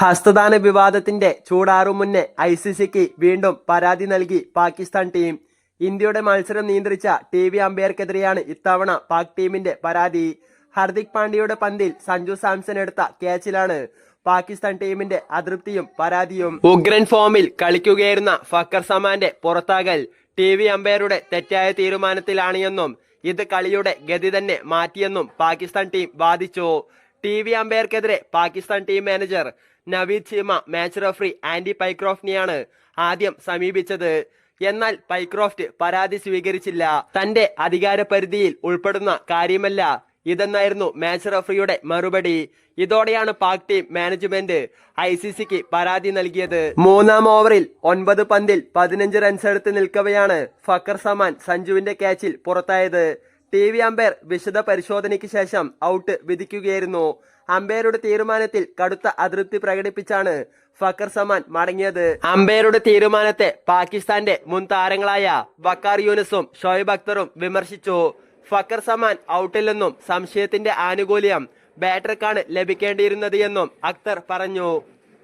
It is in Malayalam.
ഹസ്തദാന വിവാദത്തിന്റെ ചൂടാറും മുന്നേ ഐ സി സിക്ക് വീണ്ടും പരാതി നൽകി പാകിസ്ഥാൻ ടീം. ഇന്ത്യയുടെ മത്സരം നിയന്ത്രിച്ച ടി വി അമ്പയർക്കെതിരെയാണ് ഇത്തവണ പാക് ടീമിന്റെ പരാതി. ഹർദിക് പാണ്ഡ്യയുടെ പന്തിൽ സഞ്ജു സാംസൺ എടുത്ത ക്യാച്ചിലാണ് പാകിസ്ഥാൻ ടീമിന്റെ അതൃപ്തിയും പരാതിയും. ഉഗ്രൻ ഫോമിൽ കളിക്കുകയായിരുന്ന ഫക്കർ സമാന്റെ പുറത്താകൽ ടി വി അമ്പയറുടെ തെറ്റായ തീരുമാനത്തിലാണ് എന്നും ഇത് കളിയുടെ ഗതി തന്നെ മാറ്റിയെന്നും പാകിസ്ഥാൻ ടീം വാദിച്ചു. T V അമ്പയർക്കെതിരെ Pakistan team manager Naveed Cheema match referee Andy പൈക്രോഫ്റ്റിനെയാണ് ആദ്യം സമീപിച്ചത്. എന്നാൽ പൈക്രോഫ്റ്റ് പരാതി സ്വീകരിച്ചില്ല. തന്റെ അധികാര പരിധിയിൽ ഉൾപ്പെടുന്ന കാര്യമല്ല ഇതെന്നായിരുന്നു മാച്ച് റഫറിയുടെ മറുപടി. ഇതോടെയാണ് Pak team management I C സിക്ക് പരാതി നൽകിയത്. മൂന്നാം ഓവറിൽ ഒൻപത് പന്തിൽ പതിനഞ്ച് റൺസ് എടുത്ത് നിൽക്കവെയാണ് ഫക്കർ സമാൻ സഞ്ജുവിന്റെ ക്യാച്ചിൽ പുറത്തായത്. ടി വി അമ്പയർ വിശദ പരിശോധനയ്ക്ക് ശേഷം ഔട്ട് വിധിക്കുകയായിരുന്നു. അമ്പയറുടെ തീരുമാനത്തിൽ കടുത്ത അതൃപ്തി പ്രകടിപ്പിച്ചാണ് ഫക്കർ സമാൻ മടങ്ങിയത്. അമ്പയറുടെ തീരുമാനത്തെ പാകിസ്ഥാന്റെ മുൻ താരങ്ങളായ വക്കാർ യൂനസും ഷോയബ് അക്തറും വിമർശിച്ചു. ഫക്കർ സമാൻ ഔട്ടില്ലെന്നും സംശയത്തിന്റെ ആനുകൂല്യം ബാറ്റർക്കാണ് ലഭിക്കേണ്ടിയിരുന്നത് എന്നും അക്തർ പറഞ്ഞു.